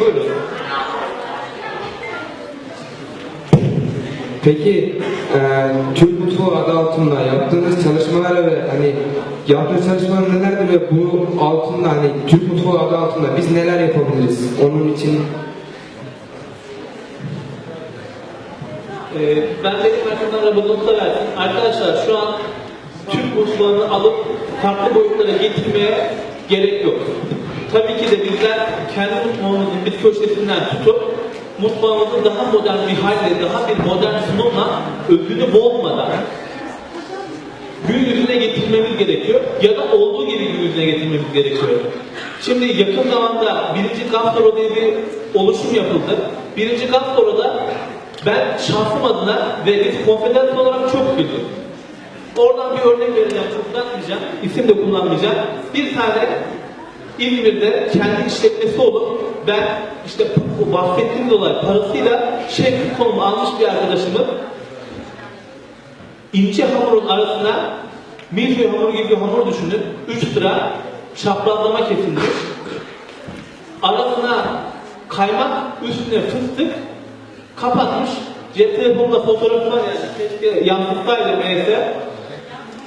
Buyurun. Peki e, Türk mutfağı adı altında yaptığınız çalışmalar ve hani yaptığınız çalışmalar nelerdir ve bu altında hani Türk mutfağı adı altında biz neler yapabiliriz? Onun için Ee, ben benim arkamdan Rabadon'da verdim. Arkadaşlar şu an Türk mutfağını alıp farklı boyutlara getirmeye gerek yok. Tabii ki de bizler kendi mutfağımızın bir köşesinden tutup mutfağımızı daha modern bir halde, daha bir modern sunumla ödünü boğmadan gün yüzüne getirmemiz gerekiyor ya da olduğu gibi gün yüzüne getirmemiz gerekiyor. Şimdi yakın zamanda birinci Gaftoro diye bir oluşum yapıldı. Birinci Gaftoro'da ben şahsım adına ve biz konfederasyon olarak çok güldüm. Oradan bir örnek vereceğim, çok uzatmayacağım, isim de kullanmayacağım. Bir tane İzmir'de kendi işletmesi olup ben işte bu bahsettiğim olay parasıyla şef konumu almış bir arkadaşımı ince hamurun arasına milföy hamuru gibi bir hamur düşünün. 3 sıra çaprazlama kesilmiş. Arasına kaymak, üstüne fıstık kapatmış. Cep telefonunda fotoğrafı var yani. Keşke yansıtsaydı neyse.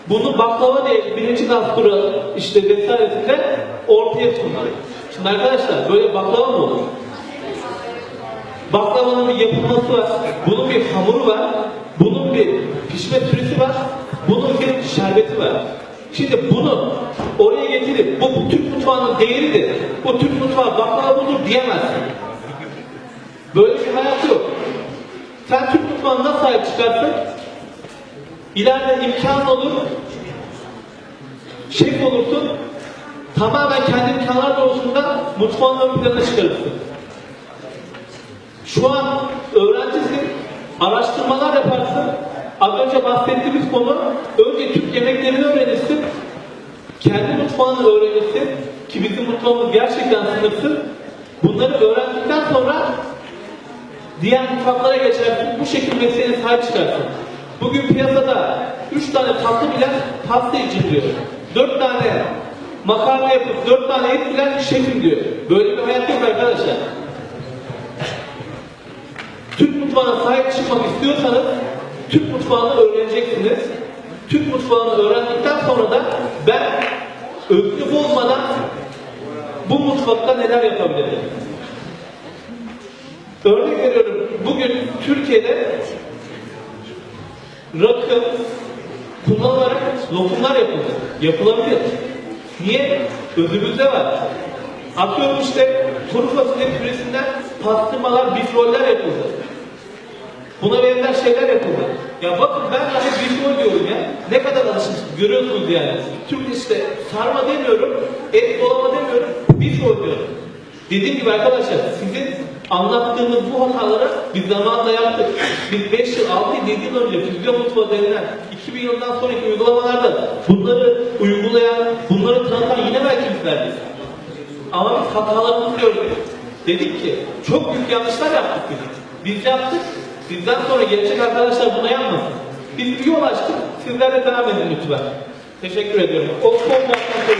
Bunu baklava diye birinci kasturu işte vesairesinde ortaya sundu. Şimdi arkadaşlar böyle baklava mı olur? Baklavanın bir yapılması var. Bunun bir hamuru var. Bunun bir pişme süresi var. Bunun bir şerbeti var. Şimdi bunu oraya getirip bu, bu Türk mutfağının değeridir. Bu Türk mutfağı baklava budur diyemezsin. Böyle bir hayat yok. Sen Türk mutfağına sahip çıkarsın. İleride imkan olur. Şef olursun. Tamamen kendi imkanlar doğrultusunda mutfağın ön plana çıkarırsın. Şu an öğrencisin, araştırmalar yaparsın. Az önce bahsettiğimiz konu, önce Türk yemeklerini öğrenirsin. Kendi mutfağını öğrenirsin. Ki bizim mutfağımız gerçekten sınırsız. Bunları öğrendikten sonra diğer mutfaklara geçersin. Bu şekilde mesleğine sahip çıkarsın. Bugün piyasada 3 tane tatlı bilen pasta için diyor. 4 tane makarna yapıp 4 tane et bilen şefim diyor. Böyle bir hayat yok arkadaşlar. Türk mutfağına sahip çıkmak istiyorsanız Türk mutfağını öğreneceksiniz. Türk mutfağını öğrendikten sonra da ben özgür olmadan bu mutfakta neler yapabilirim? Örnek veriyorum. Bugün Türkiye'de rakı kullanılarak lokumlar yapıldı. Yapılabilir. Niye? Özümüzde var. Atıyorum işte kuru fasulye püresinden pastırmalar, bifroller yapıldı. Buna benzer şeyler yapıldı. Ya bakın ben hani bifrol diyorum ya. Ne kadar alışmışsınız görüyorsunuz yani. Türk işte sarma demiyorum, et dolama demiyorum, bifrol diyorum. Dediğim gibi arkadaşlar sizin anlattığınız bu hataları biz zamanında yaptık. Biz 5 yıl, 6 yıl, 7 yıl önce füzyon mutfağı denilen 2000 yılından sonraki uygulamalarda bunları uygulayan, bunları tanıtan yine belki bizlerdiz. Ama biz hatalarımızı gördük. Dedik ki çok büyük yanlışlar yaptık dedik. Biz yaptık. Bizden sonra gelecek arkadaşlar buna yapmasın. Biz bir yol açtık. Sizler de devam edin lütfen. Teşekkür ediyorum. O, o,